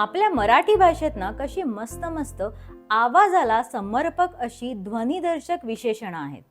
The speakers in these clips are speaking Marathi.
आपल्या मराठी भाषेत ना कशी मस्त मस्त आवाजाला समर्पक अशी ध्वनिदर्शक विशेषणं आहेत.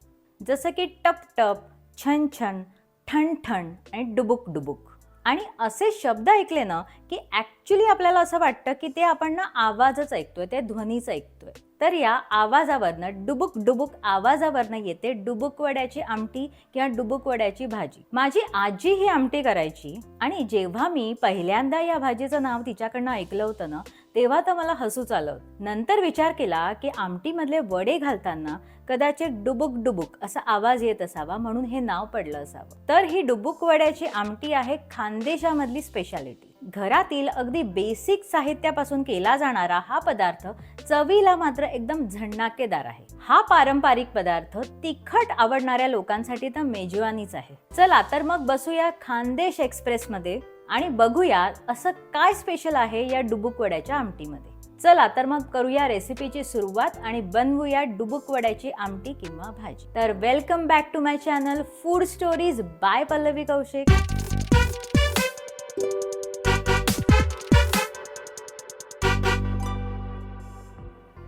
जसं की टप टप छन छन ठण ठण आणि डुबुक डुबुक. आणि असे शब्द ऐकले ना की ॲक्च्युली आपल्याला असं वाटतं की ते आपण ना आवाजच ऐकतोय ते ध्वनीच ऐकतोय. तर या आवाजावरनं डुबुक डुबुक आवाजावरनं येते डुबुक वड्याची आमटी किंवा डुबुक वड्याची भाजी. माझी आजी ही आमटी करायची आणि जेव्हा मी पहिल्यांदा या भाजीचं नाव तिच्याकडनं ऐकलं होतं ना तेव्हा तर मला हसूच आलं नंतर विचार केला की आमटीमधले वडे घालताना कदाचित डुबुक डुबुक असा आवाज येत असावा म्हणून हे नाव पडलं असावं. तर ही डुबुक वड्याची आमटी आहे खानदेशामधली स्पेशालिटी घरातील अगदी बेसिक साहित्यापासून केला जाणारा हा पदार्थ चवीला मात्र एकदम झणनाकेदार आहे. हा पारंपरिक पदार्थ तिखट आवडणाऱ्या लोकांसाठी तर मेजवानीच आहे. चला तर मग बसूया खानदेश एक्सप्रेस मध्ये आणि बघूया असं काय स्पेशल आहे या डुबुक वड्याच्या आमटीमध्ये. चला तर मग करूया रेसिपीची सुरुवात आणि बनवूया डुबुक वड्याची आमटी किंवा भाजी. तर welcome back to my channel food stories by Pallavi Kaushik.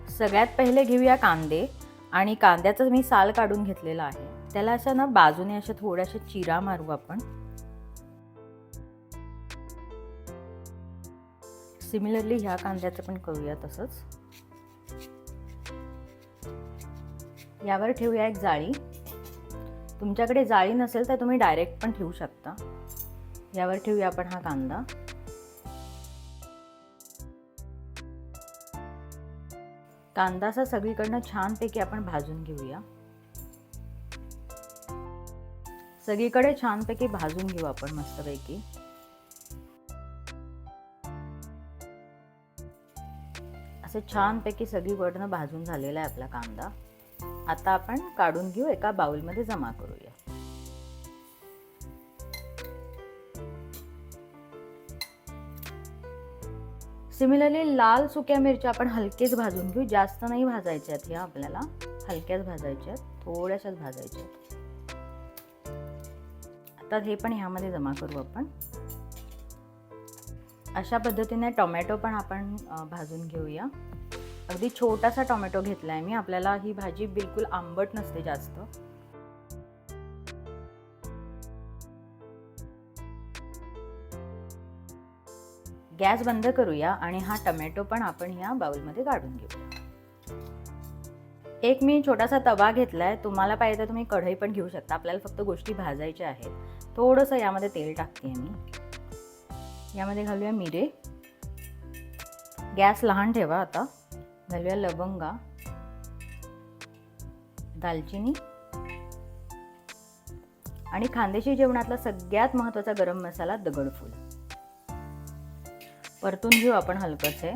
सगळ्यात पहिले घेऊया कांदे आणि कांद्याचं मी साल काढून घेतलेला आहे. त्याला असं ना बाजूने अशा थोड्याशा चिरा मारू आपण. सिमिलरली ह्या कांद्याचं पण करूया तसंच. यावर ठेवूया एक जाळी. तुमच्याकडे जाळी नसेल तर तुम्ही डायरेक्ट पण ठेवू शकता. यावर ठेवूया आपण हा कांदा. कांदा असा सगळीकडनं छानपैकी आपण भाजून घेऊया. सगळीकडे छानपैकी भाजून घेऊ आपण मस्तपैकी. असं छानपैकी सगळीकडनं भाजून झालेला आहे आपला कांदा. आता आपण काढून घेऊ एका बाउलमध्ये जमा करूया. सिमिलरली लाल सुक्या मिरच्या आपण हलकेच भाजून घेऊ. जास्त नाही भाजायच्या आहेत ह्या आपल्याला. हलक्याच भाजायच्या आहेत. थोड्याशाच भाजायच्या आहेत. आता हे पण ह्यामध्ये जमा करू आपण. अशा पद्धतीने टोमॅटो पण आपण भाजून घेऊया. अगदी छोटासा टोमॅटो घेतला आहे मी. आपल्याला ही भाजी बिलकुल आंबट नसते जास्त. गॅस बंद करूया आणि हा टोमॅटो पण आपण ह्या बाउलमध्ये काढून घेऊया. एक मी छोटासा तवा घेतला आहे तुम्हाला पाहिजे तर तुम्ही कढई पण घेऊ शकता. आपल्याला फक्त गोष्टी भाजायच्या आहेत. थोडंसं यामध्ये तेल टाकते मी. यामध्ये घालूया मिरे. गॅस लहान ठेवा आता. घालूया लवंगा दालचिनी आणि खानदेशी जेवणातला सगळ्यात महत्त्वाचा गरम मसाला दगडफूल परतून घेऊ आपण हलकसे.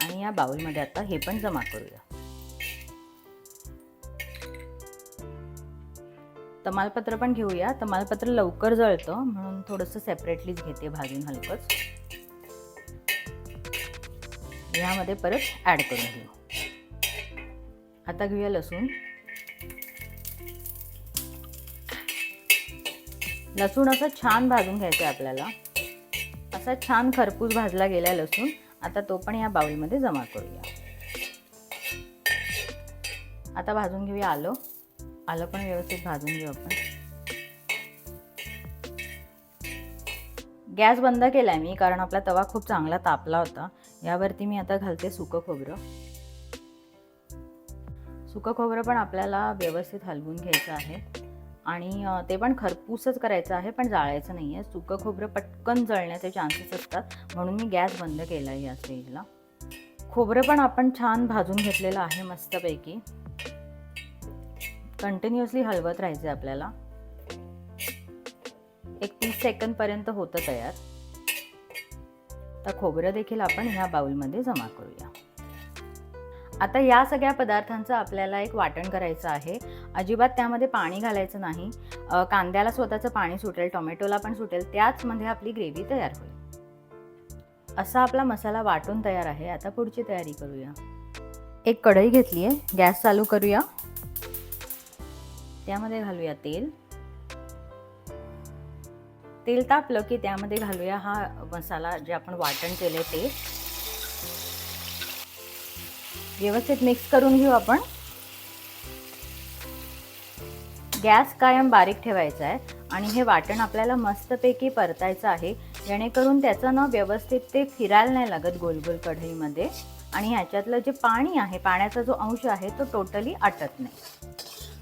आणि या बाउलमध्ये आता हे पण जमा करूया. तमालपत्र पण घेऊया. तमालपत्र लवकर जळतं म्हणून थोडंसं सेपरेटलीच घेते भाजून हलकंच. यामध्ये परत ॲड करून घेऊ. आता घेऊया लसूण. लसूण असं छान भाजून घ्यायचं आहे आपल्याला. असा छान खरपूस भाजला गेला लसूण. आता तो पण या बाउलमध्ये जमा करूया. आता भाजून घेऊया आलं. आलं पण व्यवस्थित भाजून घेऊ आपण. गॅस बंद केलाय मी कारण आपला तवा खूप चांगला तापला होता. यावरती मी आता घालते सुकं खोबरं. सुकं खोबरं पण आपल्याला व्यवस्थित हलवून घ्यायचं आहे. आणि ते पण खरपूसच करायचं आहे पण जाळायचं नाही आहे सुकं खोबरं पटकन जळण्याचे चान्सेस असतात म्हणून मी गॅस बंद केला आहे या स्टेजला खोबरं पण आपण छान भाजून घेतलेलं आहे मस्तपैकी. कंटिन्युअसली हलवत राहायचं आहे आपल्याला. एक तीस सेकंदपर्यंत होतं तयार. तर खोबरं देखील आपण ह्या बाउलमध्ये जमा करूया. आता या सगळ्या पदार्थांचं आपल्याला एक वाटण करायचं आहे. अजिबात त्यामध्ये पाणी घालायचं नाही. कांद्याला स्वतःचं पाणी सुटेल टोमॅटोला पण सुटेल त्याचमध्ये आपली ग्रेव्ही तयार होईल. असा आपला मसाला वाटून तयार आहे. आता पुढची तयारी करूया. एक कढई घेतली आहे गॅस चालू करूया. त्यामध्ये घालूया तेल. तेल तापलं की त्यामध्ये घालूया हा मसाला जे आपण वाटण केले ते. व्यवस्थित मिक्स करून घेऊ आपण. गॅस कायम बारीक ठेवायचा आहे आणि हे वाटण आपल्याला मस्तपैकी परतायचं आहे. जेणेकरून त्याचं ना व्यवस्थित ते फिरायला नाही लागत गोल गोल कढईमध्ये. आणि ह्याच्यातलं जे पाणी आहे पाण्याचा जो अंश आहे तो टोटली आटत नाही.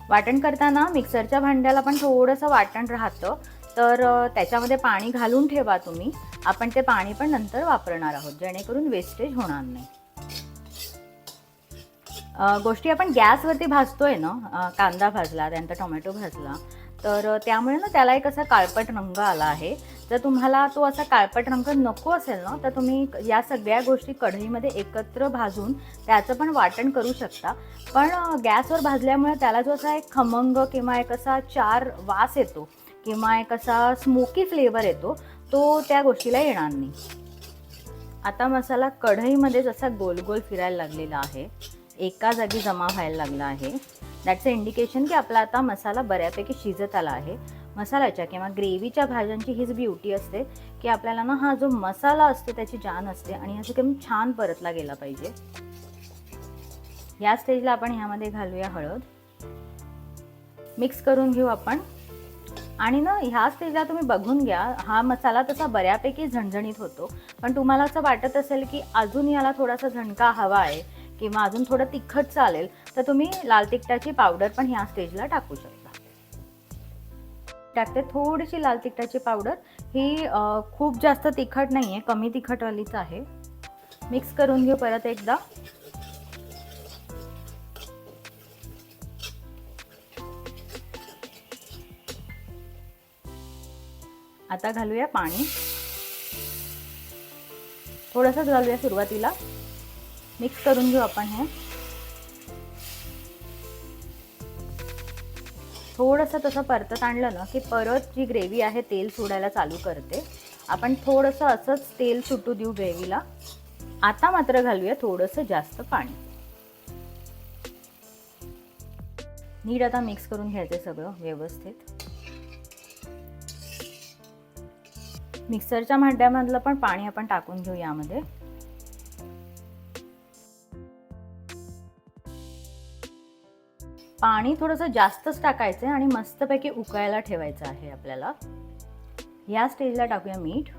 वाटण करताना मिक्सरच्या भांड्याला पण थोडंसं वाटण राहतं. तर त्याच्यामध्ये पाणी घालून ठेवा तुम्ही. आपण ते पाणी पण नंतर वापरणार आहोत जेणेकरून वेस्टेज होणार नाही. गोष्टी आपण गॅसवरती भाजतोय ना कांदा भाजला त्यानंतर टोमॅटो भाजला तर त्यामुळे ना त्याला एक असा काळपट रंग आला आहे. जर तुम्हाला तो असा काळपट रंग नको असेल ना तर तुम्ही या सगळ्या गोष्टी कढईमध्ये एकत्र भाजून त्याचं पण वाटण करू शकता. पण गॅसवर भाजल्यामुळे त्याला जो असा एक खमंग किंवा एक असा चार वास येतो किंवा एक असा स्मोकी फ्लेवर येतो तो त्या गोष्टीला येणार नाही. आता मसाला कढईमध्ये जसा गोल गोल फिरायला लागलेला आहे एका जागी जमा व्हायला लागला आहे. दॅट्स अ इंडिकेशन की आपला आता मसाला बऱ्यापैकी शिजत आला आहे. मसाल्याच्या किंवा ग्रेव्हीच्या भाज्यांची हीच ब्युटी असते की आपल्याला ना हा जो मसाला असतो त्याची जान असते आणि असं एकदम छान परतला गेला पाहिजे. या स्टेजला आपण ह्यामध्ये घालूया हळद. मिक्स करून घेऊ आपण. आणि ना ह्या स्टेजला तुम्ही बघून घ्या हा मसाला तसा बऱ्यापैकी झणझणीत होतो. पण तुम्हाला असं वाटत असेल की अजून याला थोडासा झणका हवा आहे किंवा अजून थोडं तिखट चालेल तर तुम्ही लाल तिखटाची पावडर पण ह्या स्टेजला टाकू शकता. टाकते थोडीशी लाल तिखटाची पावडर. ही खूप जास्त तिखट नाही आहे कमी तिखटवालीच आहे. मिक्स करून घेऊ परत एकदा. आता घालूया पाणी. थोडंसंच घालूया सुरुवातीला. मिक्स करून घेऊ आपण हे. थोडंसं तसं परतत आणलं ना की परत जी ग्रेव्ही आहे तेल सोडायला चालू करते. आपण थोडंसं असंच तेल सुटू देऊ ग्रेव्हीला. आता मात्र घालूया थोडंसं जास्त पाणी. नीट आता मिक्स करून घ्यायचं सगळं व्यवस्थित. मिक्सरच्या भांड्यामधलं पण पाणी आपण टाकून घेऊ यामध्ये. पाणी थोडंसं जास्तच टाकायचं आहे आणि मस्तपैकी उकळायला ठेवायचं आहे आपल्याला. या स्टेजला टाकूया मीठ.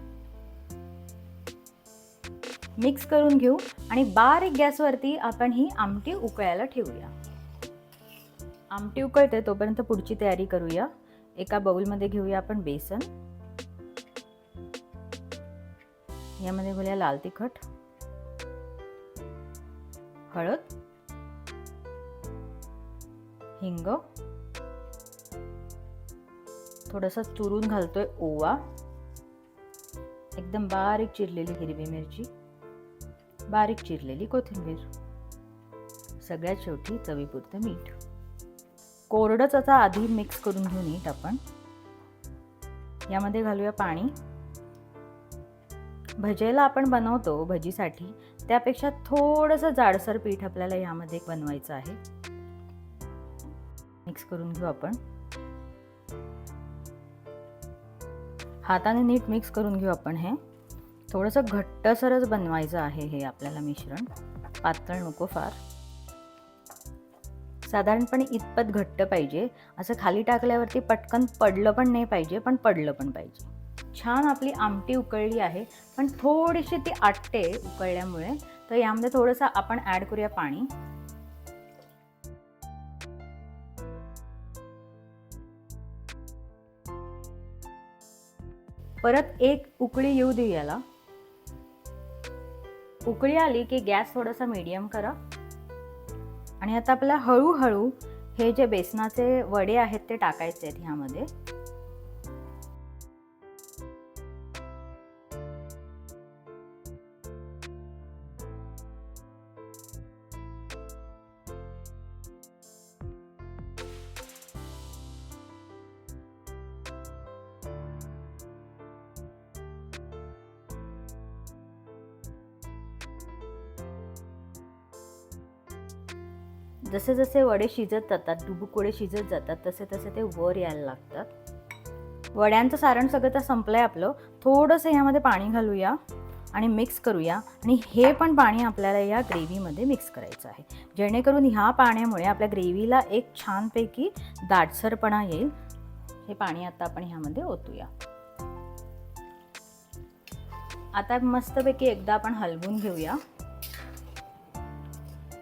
मिक्स करून घेऊ आणि बारीक गॅसवरती आपण ही आमटी उकळायला ठेवूया. आमटी उकळते तोपर्यंत पुढची तयारी करूया. एका बाउलमध्ये घेऊया आपण बेसन. यामध्ये घेऊया लाल तिखट. हळद. हिंग. थोडंसं चुरून घालतोय ओवा. एकदम बारीक चिरलेली हिरवी मिरची. बारीक चिरलेली कोथिंबीर. सगळ्यात शेवटी चवीपुरतं मीठ. कोरडंच आता आधी मिक्स करून घेऊ नीट आपण. यामध्ये घालूया पाणी. भजेला आपण बनवतो भजीसाठी. त्यापेक्षा थोडंसं जाडसर पीठ आपल्याला यामध्ये बनवायचं आहे. मिक्स करून घेऊ आपण. हाताने नीट मिक्स करून घेऊ आपण हे. थोडंसं घट्टसरच बनवायचं आहे हे आपल्याला मिश्रण. पातळ नको फार. साधारणपणे इतपत घट्ट पाहिजे. असं खाली टाकल्यावरती पटकन पडलं पण नाही पाहिजे पण पडलं पण पाहिजे. छान आपली आमटी उकळली आहे पण थोडीशी ती आटते उकळल्यामुळे तर यामध्ये थोडंसं आपण ॲड करूया पाणी. परत एक उकळी येऊ देऊ याला. उकळी आली की गॅस थोडासा मीडियम करा. आणि आता आपल्याला हळूहळू हे जे बेसनाचे वडे आहेत ते टाकायचे आहेत ह्यामध्ये. जसे जसे वडे शिजत जातात डुबुकोडे शिजत जातात तसे तसे ते वर यायला लागतात. वड्यांचं सारण सगळं तर संपलं आहे आपलं. थोडंसं ह्यामध्ये पाणी घालूया आणि मिक्स करूया. आणि हे पण पाणी आपल्याला या ग्रेव्हीमध्ये मिक्स करायचं आहे. जेणेकरून ह्या पाण्यामुळे आपल्या ग्रेव्हीला एक छानपैकी दाटसरपणा येईल. हे पाणी आता आपण ह्यामध्ये ओतूया. आता मस्तपैकी एकदा आपण हलवून घेऊया.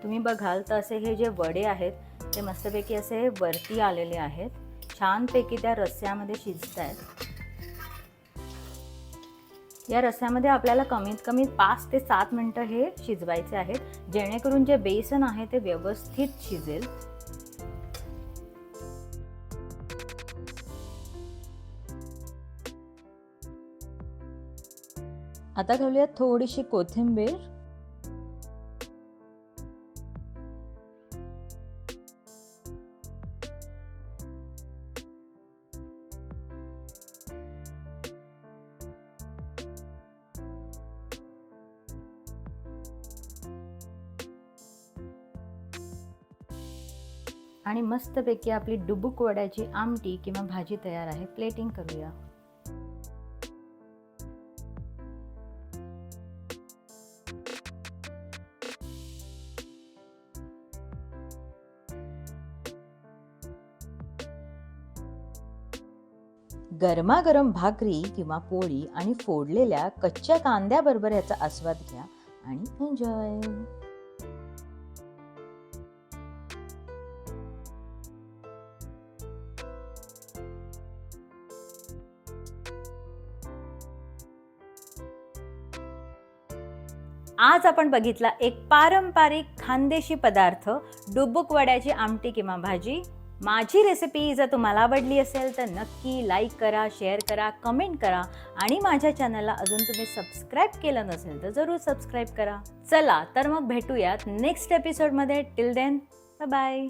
तुम्ही बघाल तर असे हे जे वडे आहेत ते मस्तपैकी असे वरती आलेले आहेत. छानपैकी त्या रस्स्यामध्ये शिजत आहेत या रस्स्यामध्ये आपल्याला कमीत कमी पाच ते सात मिनटं हे शिजवायचे आहेत. जेणेकरून जे बेसन आहे ते व्यवस्थित शिजेल. आता घालूयात थोडीशी कोथिंबीर. आणि मस्तपैकी आपली डुबुक वड्याची आमटी किंवा भाजी तयार आहे. प्लेटिंग करूया. गरमागरम भाकरी किंवा पोळी आणि फोडलेल्या कच्च्या कांद्याबरोबर याचा आस्वाद घ्या आणि एन्जॉय आज आपण बघितला एक पारंपरिक खानदेशी पदार्थ डुबुक वड्याची आमटी किंवा भाजी. माझी रेसिपी जर तुम्हाला आवडली असेल तर नक्की लाईक करा शेअर करा कमेंट करा आणि माझ्या चॅनलला अजून तुम्ही सबस्क्राईब केलं नसेल तर जरूर सबस्क्राईब करा. चला तर मग भेटूयात नेक्स्ट एपिसोडमध्ये टिल देन बाय